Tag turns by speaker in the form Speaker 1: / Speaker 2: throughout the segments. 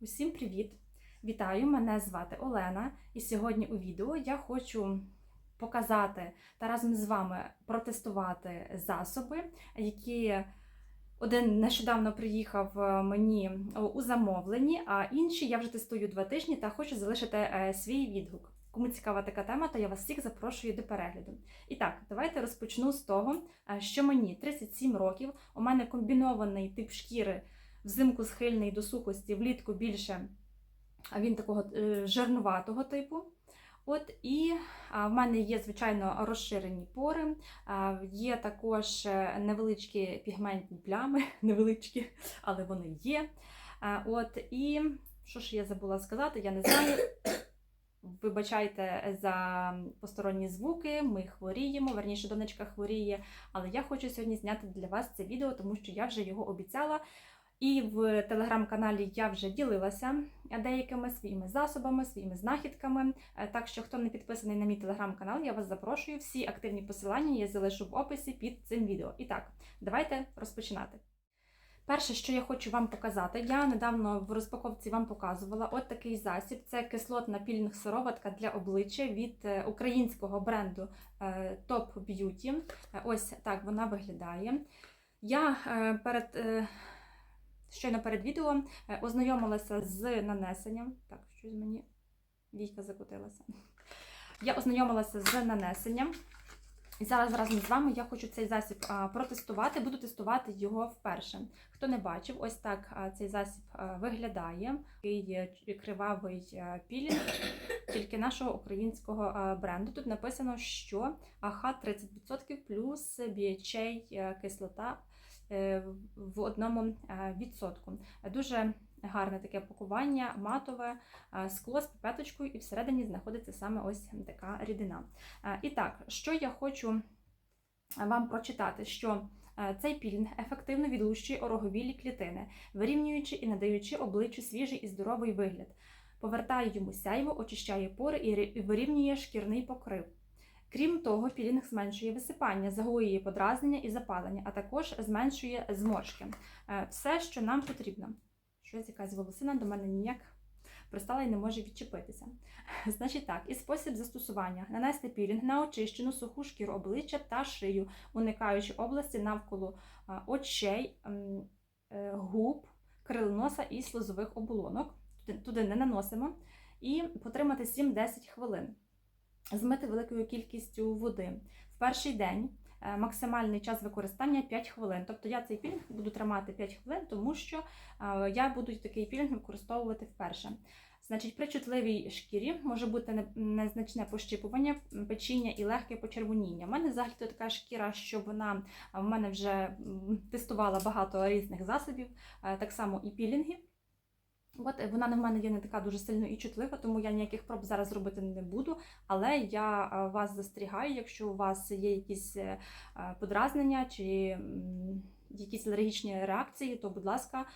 Speaker 1: Усім привіт! Вітаю! Мене звати Олена, і сьогодні у відео я хочу показати та разом з вами протестувати засоби, які один нещодавно приїхав е, мені у замовленні, а інші я вже тестую два тижні та хочу залишити е, свій відгук. Кому цікава така тема, то я вас всіх запрошую до перегляду. І так, давайте розпочну з того, е, що мені 37 років, у мене комбінований тип шкіри взимку схильний до сухості, влітку більше він такого е, жирнуватого типу. От І в мене є, звичайно, розширені пори, є також е, невеличкі пігментні плями, невеличкі, але вони є. От І що ж я забула сказати, я не знаю. Вибачайте за посторонні звуки, ми хворіємо, верніше донечка хворіє, але я хочу сьогодні зняти для вас це відео, тому що я вже його обіцяла. І в телеграм-каналі я вже ділилася деякими своїми засобами, своїми знахідками. Е, Так що, хто не підписаний на мій телеграм-канал, я вас запрошую. Всі активні посилання я залишу в описі під цим відео. І так, давайте розпочинати. Перше, що я хочу вам показати, я недавно в розпаковці вам показувала от такий засіб. Це кислотна пільних сироватка для обличчя від е, українського бренду е, Top Beauty. Е, Ось так вона виглядає. Я е, перед е, щойно перед відео е, ознайомилася з нанесенням. Так, щось мені війка закотилася. Я ознайомилася з нанесенням. І зараз разом з вами я хочу цей засіб протестувати. Буду тестувати його вперше. Хто не бачив, ось так цей засіб виглядає. Такий кривавий пілінг, тільки нашого українського бренду. Тут написано, що АХ 30% плюс BHA кислота в одному е, відсотку. Дуже гарне таке пакування, матове е, скло з піпеточкою, і всередині знаходиться саме ось така рідина. Е, І так, що я хочу вам прочитати, що е, цей пілінг ефективно відлущує ороговілі клітини, вирівнюючи і надаючи обличчю свіжий і здоровий вигляд, повертає йому сяйво, очищає пори і вирівнює шкірний покрив. Крім того, пілінг зменшує висипання, загоює подразнення і запалення, а також зменшує зморшки. Е, Все, що нам потрібно. Щось якась волосина до мене ніяк пристала і не може відчепитися. Значить так, і спосіб застосування: нанести пілінг на очищену суху шкіру обличчя та шию, уникаючи області навколо очей, е, губ, крил носа і слизових оболонок. Туди не наносимо. І потримати 7-10 хвилин. Змити великою кількістю води. В перший день е, максимальний час використання 5 хвилин. Тобто я цей пілінг буду тримати 5 хвилин, тому що е, я буду такий пілінг використовувати вперше. Значить, при чутливій шкірі може бути незначне пощипування, печіння і легке почервоніння. У мене взагалі така шкіра, що вона в мене вже тестувала багато різних засобів, е, так само і пілінги. От е, вона на мене є не така дуже сильно і чутлива, тому я ніяких проб зараз робити не буду. Але я е, вас застерігаю, якщо у вас є якісь е, подразнення чи якісь алергічні реакції, то, будь ласка,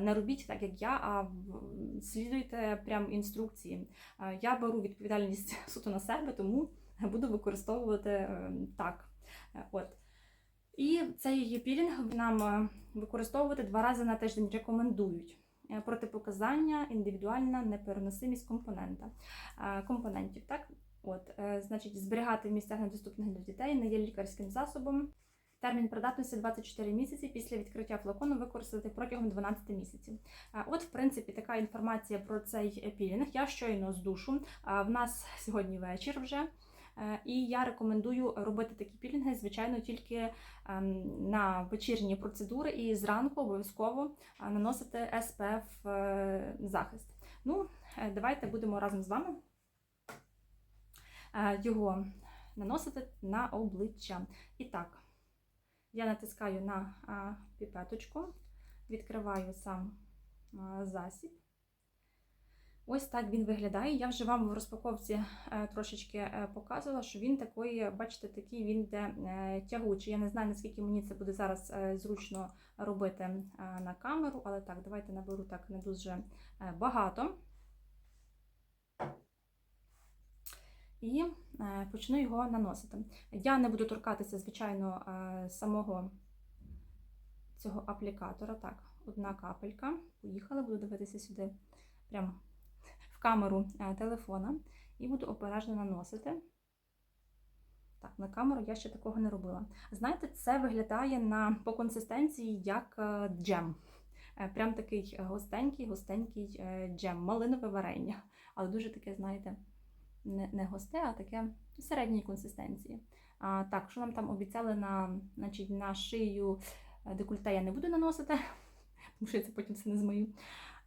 Speaker 1: не робіть так, як я, а слідуйте прям інструкції. Я беру відповідальність суто на себе, тому буду використовувати так. От. І цей пілінг нам використовувати два рази на тиждень рекомендують. Е, Протипоказання, індивідуальна непереносимість компонента, е, компонентів. Так? От, е, значить, зберігати в місцях недоступних для дітей не є лікарським засобом. Термін придатності 24 місяці після відкриття флакону використати протягом 12 місяців. От, в принципі, така інформація про цей пілінг. Я щойно з душу. А В нас сьогодні вечір вже. Е, І я рекомендую робити такі пілінги, звичайно, тільки ем, на вечірні процедури і зранку обов'язково е, наносити SPF е, захист. Ну, давайте будемо разом з вами його наносити на обличчя. І так, я натискаю на піпеточку, відкриваю сам засіб. Ось так він виглядає. Я вже вам в розпаковці е, трошечки е, показувала, що він такий, бачите, такий він йде е, тягучий. Я не знаю, наскільки мені це буде зараз зручно робити на камеру, але так, давайте наберу так не дуже багато. І почну його наносити. Я не буду торкатися, звичайно, самого цього аплікатора. Так, одна капелька. Поїхали, буду дивитися сюди прям в камеру е, телефона і буду обережно наносити. Так, на камеру я ще такого не робила. Знаєте, це виглядає на, по консистенції як е, джем. Е, Прям такий густенький, густенький е, джем, малинове варення. Але дуже таке, знаєте, не, густе, а таке середньої консистенції. А, так, що нам там обіцяли на, значить, на шию декольте я не буду наносити, тому що я це потім все не змию.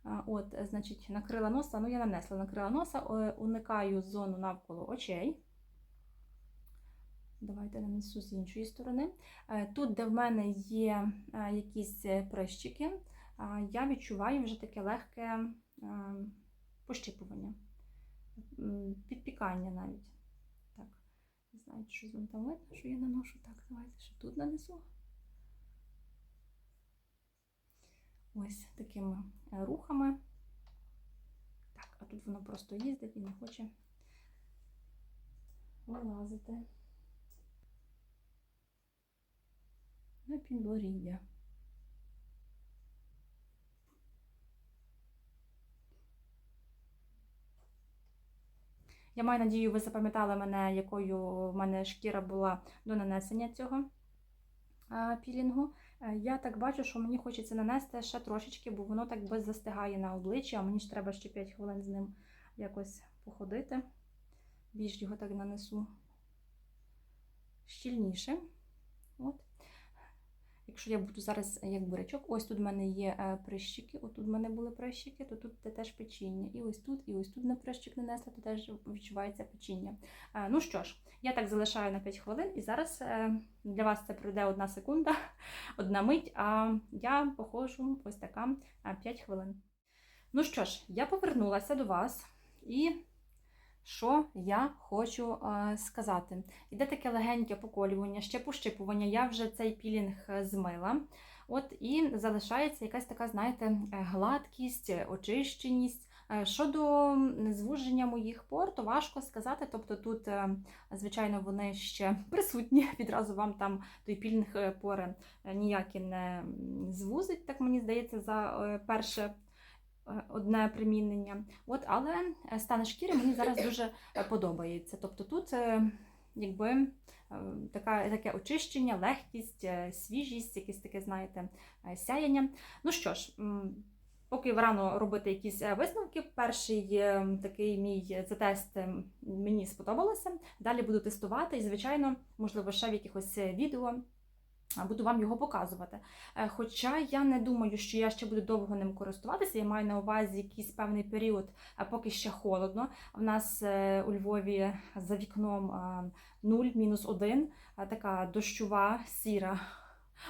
Speaker 1: От, значить, накрила носа, ну я нанесла накрила носа, уникаю зону навколо очей. Давайте нанесу з іншої сторони. Е, Тут, де в мене є е, якісь е, прищики, я відчуваю вже таке легке пощипування, підпікання навіть. Так, не знаю, що з вами там видно, що я наношу. Так, давайте ще тут нанесу. Ось такими е, рухами. Так, а тут воно просто їздить і не хоче вилазити. На підборіддя. Я маю надію, ви запам'ятали мене, якою в мене шкіра була до нанесення цього а, пілінгу. Е, Я так бачу, що мені хочеться нанести ще трошечки, бо воно так без застигає на обличчі, а мені ж треба ще 5 хвилин з ним якось походити. Більш його так нанесу щільніше. От. Якщо я буду зараз як бурячок, ось тут в мене є е, прищики, отут в мене були прищики, то тут те теж печіння. І ось тут, і ось тут на прищик нанесла, то теж відчувається печіння. Е, Ну що ж, я так залишаю на 5 хвилин, і зараз е, для вас це пройде одна секунда, одна мить, а я походжу ось така е, 5 хвилин. Ну що ж, я повернулася до вас і. Що я хочу е, сказати? Іде таке легеньке поколювання, ще пощипування. Я вже цей пілінг е, змила. От і залишається якась така, знаєте, е, гладкість, очищеність. Щодо звуження моїх пор, то важко сказати. Тобто тут, звичайно, вони ще присутні. Відразу вам там той пілінг е, пори ніякі не звузить, так мені здається, за перше одне примінення. От, але е, стан шкіри мені зараз дуже е, подобається. Тобто тут е, якби е, така, таке очищення, легкість, е, свіжість, якесь таке, знаєте, е, сяяння. Ну що ж, поки рано робити якісь е, висновки, перший е, такий мій затест е, мені сподобалося. Далі буду тестувати і, звичайно, можливо, ще в якихось е, відео. Буду вам його показувати. Е, Хоча я не думаю, що я ще буду довго ним користуватися. Я маю на увазі якийсь певний період, поки ще холодно. В нас е, у Львові за вікном а, 0, мінус 1, така дощова, сіра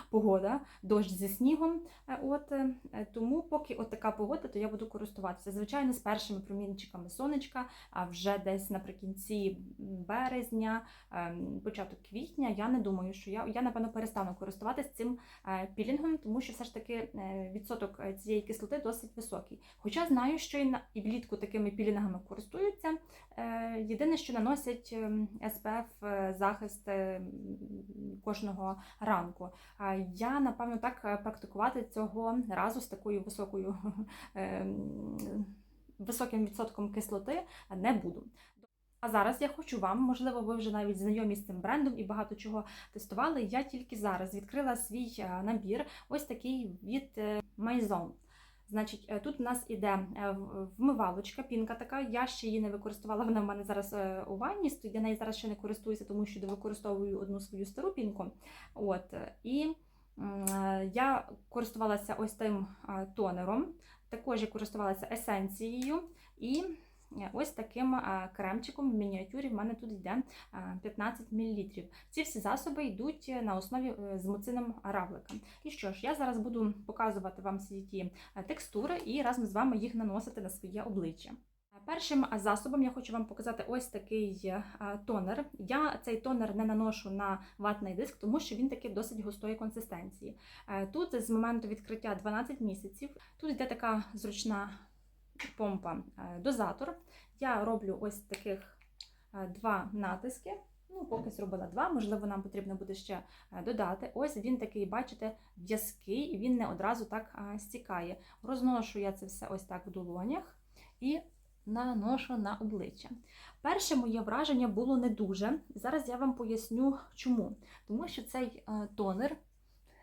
Speaker 1: погода, дощ зі снігом. Е, От, е, тому поки от така погода, то я буду користуватися. Звичайно, з першими промінчиками сонечка, а вже десь наприкінці березня, ем, початок квітня, я не думаю, що я, я напевно перестану користуватися цим е, пілінгом, тому що все ж таки е, відсоток е, цієї кислоти досить високий. Хоча знаю, що і влітку такими пілінгами користуються. Е, Єдине, що наносять ем, SPF е, захист е, кожного ранку. Я, напевно, так практикувати цього разу з такою високою ем, високим відсотком кислоти не буду. А зараз я хочу вам, можливо, ви вже навіть знайомі з цим брендом і багато чого тестували. Я тільки зараз відкрила свій набір, ось такий від Maison. Значить, е, тут у нас іде е, вмивалочка, пінка така. Я ще її не використовувала. Вона в мене зараз е, у ванні. Я нею зараз ще не користуюся, тому що використовую одну свою стару пінку. От і я користувалася ось тим тонером. Також я користувалася есенцією і ось таким е, кремчиком в мініатюрі. В мене тут йде е, 15 мл. Ці всі засоби йдуть на основі е, з муцином равлика. І що ж, я зараз буду показувати вам всі ті е, текстури і разом з вами їх наносити на своє обличчя. Е, Першим засобом я хочу вам показати ось такий е, тонер. Я цей тонер не наношу на ватний диск, тому що він такий досить густої консистенції. Е, Тут з моменту відкриття 12 місяців. Тут йде така зручна помпа е, дозатор. Я роблю ось таких е, два натиски. Ну, поки зробила два, можливо, нам потрібно буде ще е, додати. Ось він такий, бачите, в'язкий, він не одразу так стікає. Розношу я це все ось так в долонях. і наношу на обличчя. Перше моє враження було не дуже. Зараз я вам поясню, чому. Тому що цей тонер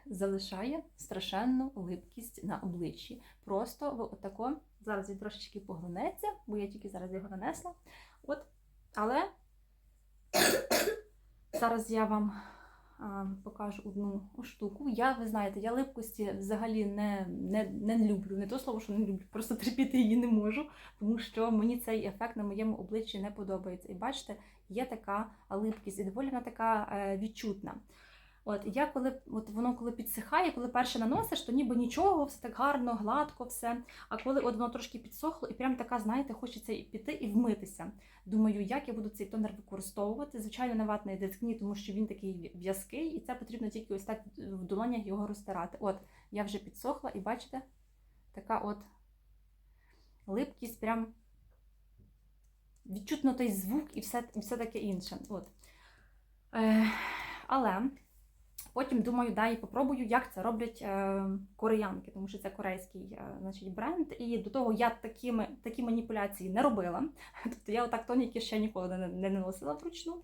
Speaker 1: залишає страшенну липкість на обличчі. Просто в- отако, зараз він трошечки поглинеться, бо я тільки зараз його нанесла. От, але зараз я вам а, покажу одну штуку. Я, ви знаєте, я липкості взагалі не, не, не люблю. Не то слово, що не люблю, просто терпіти її не можу, тому що мені цей ефект на моєму обличчі не подобається. І бачите, є така липкість, і доволі вона така е, відчутна. От я коли от воно коли підсихає, коли перше наносиш, то ніби нічого, все так гарно, гладко, все. А коли от воно трошки підсохло, і прям така, знаєте, хочеться і піти і вмитися. Думаю, як я буду цей тонер використовувати. Звичайно, на ватний дискні, тому що він такий в'язкий, і це потрібно тільки ось так в долонях його розтирати. От, я вже підсохла, і бачите, така от липкість, прям відчутно той звук і все, і все таке інше. От. Е, але потім думаю, дай попробую, як це роблять е, кореянки, тому що це корейський е, значить, бренд. І до того я такими, такі маніпуляції не робила. Тобто я отак тоніки ще ніколи не, не наносила вручну.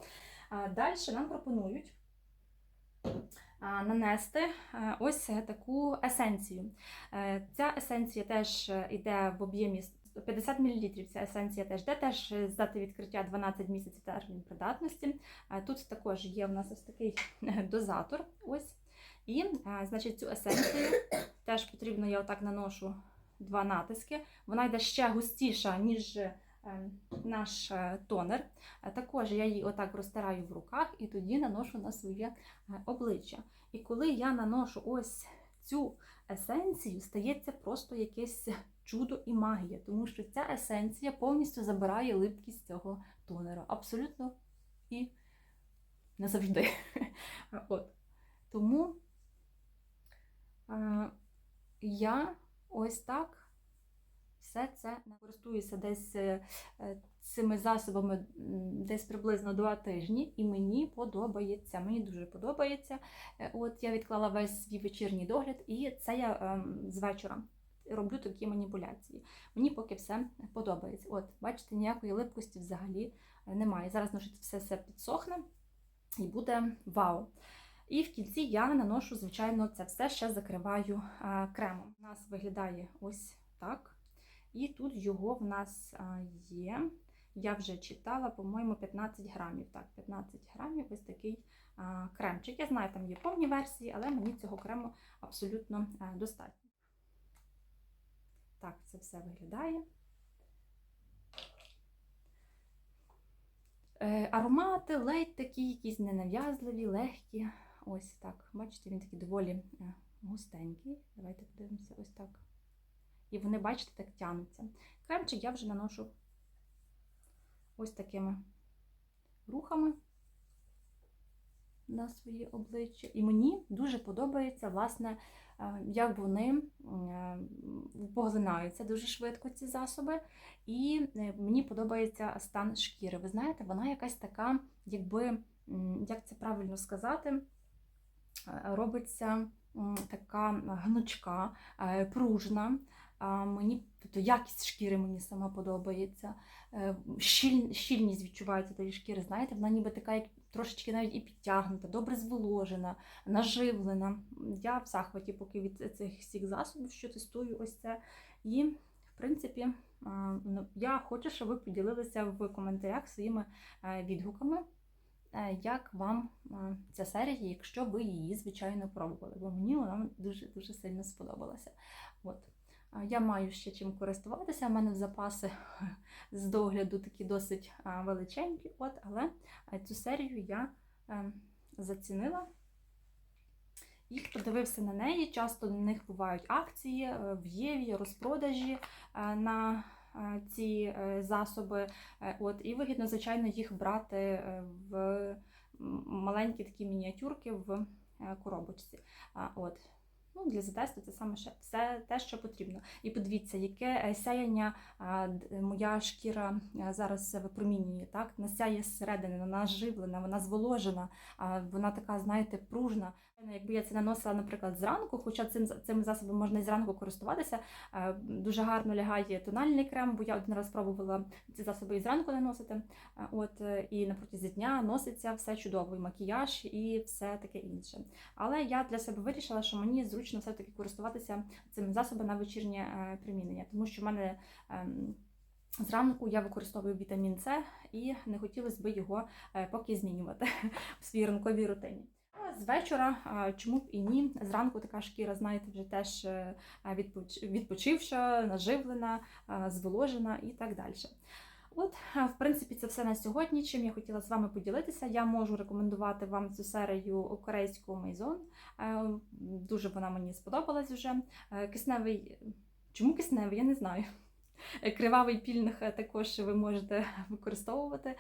Speaker 1: А далі нам пропонують нанести е, ось таку есенцію. Е, Ця есенція теж йде в об'ємі 50 мл. Ця есенція теж йде теж з дати відкриття 12 місяців термін придатності. Е, Тут також є в нас ось такий дозатор. Ось. І, е, значить, цю есенцію теж потрібно, я отак наношу два натиски. Вона йде ще густіша, ніж е, наш тонер. Також я її отак розтираю в руках і тоді наношу на своє обличчя. І коли я наношу ось цю есенцію, стається просто якесь чудо і магія, тому що ця есенція повністю забирає липкість цього тонера. Абсолютно і не завжди. От. Тому е, я ось так все це користуюся десь е, е, цими засобами десь приблизно два тижні, і мені подобається. Мені дуже подобається. Е, От я відклала весь свій вечірній догляд, і це я ем, з вечора роблю такі маніпуляції. Мені поки все подобається. От, бачите, ніякої липкості взагалі е, немає. Зараз ну, все, все підсохне і буде вау. І в кінці я наношу, звичайно, це все ще закриваю е, кремом. У нас виглядає ось так. І тут його в нас а, є. Я вже читала, по-моєму, 15 грамів. Так, 15 грамів ось такий кремчик. Я знаю, там є повні версії, але мені цього крему абсолютно достатньо. Так, це все виглядає. Е, аромати ледь такі, якісь ненав'язливі, легкі. Ось так. Бачите, він такий доволі е, густенький. Давайте подивимося ось так. І вони, бачите, так тянуться. Кремчик я вже наношу ось такими рухами на своє обличчя. І мені дуже подобається, власне, е, як вони е, поглинаються дуже швидко ці засоби. І е, мені подобається стан шкіри. Ви знаєте, вона якась така, якби, як це правильно сказати, робиться така гнучка, пружна. Мені тобто якість шкіри мені сама подобається. Щіль, щільність відчувається тієї шкіри. Знаєте, вона ніби така, як трошечки навіть і підтягнута, добре зволожена, наживлена. Я в захваті поки від цих всіх засобів, що тестую ось це. І, в принципі, ну, я хочу, щоб ви поділилися в коментарях своїми е, відгуками. е, Як вам е, ця серія, якщо ви її, звичайно, пробували, бо мені вона дуже дуже сильно сподобалася. От. Я маю ще чим користуватися. У мене запаси з догляду такі досить величенькі, от, але цю серію я е, зацінила. І хто дивився на неї, часто на них бувають акції е, в Єві, розпродажі е, на е, ці засоби. От, і вигідно, звичайно, їх брати в маленькі такі мініатюрки в коробочці. От. Для затесту це саме все те, що потрібно. І подивіться, яке е, сяяння моя шкіра зараз випромінює. Так? Вона зсередини, вона живлена, вона зволожена, вона така, знаєте, пружна. Якби я це наносила, наприклад, зранку, хоча цим цим засобом можна і зранку користуватися, е, дуже гарно лягає тональний крем, бо я один раз пробувала ці засоби і зранку наносити. Е, От е, і на протязі дня носиться все чудово, і макіяж, і все таке інше. Але я для себе вирішила, що мені зручно все таки користуватися цим засобом на вечірнє примінення, тому що в мене. ем, Зранку я використовую вітамін С і не хотілося б його поки змінювати в своїй ранковій рутині. З вечора, чому б і ні, зранку така шкіра, знаєте, вже теж е, відпочивша, наживлена, зволожена і так далі. От, в принципі, це все на сьогодні. Чим я хотіла з вами поділитися. Я можу рекомендувати вам цю серію корейську Maison. Е, Дуже вона мені сподобалась вже. Е, Кисневий. Чому кисневий? Я не знаю. Кривавий пільних е, також ви можете використовувати.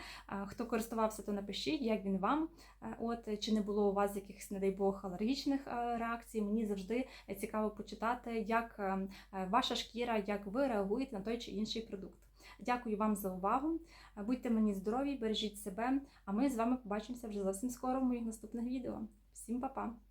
Speaker 1: Хто користувався, то напишіть, як він вам. Е, От чи не було у вас якихось, не дай Бог, алергічних е, реакцій. Мені завжди цікаво почитати, як ваша шкіра, як ви реагуєте на той чи інший продукт. Дякую вам за увагу. Будьте мені здорові, бережіть себе. А ми з вами побачимося вже зовсім скоро в моїх наступних відео. Всім па-па!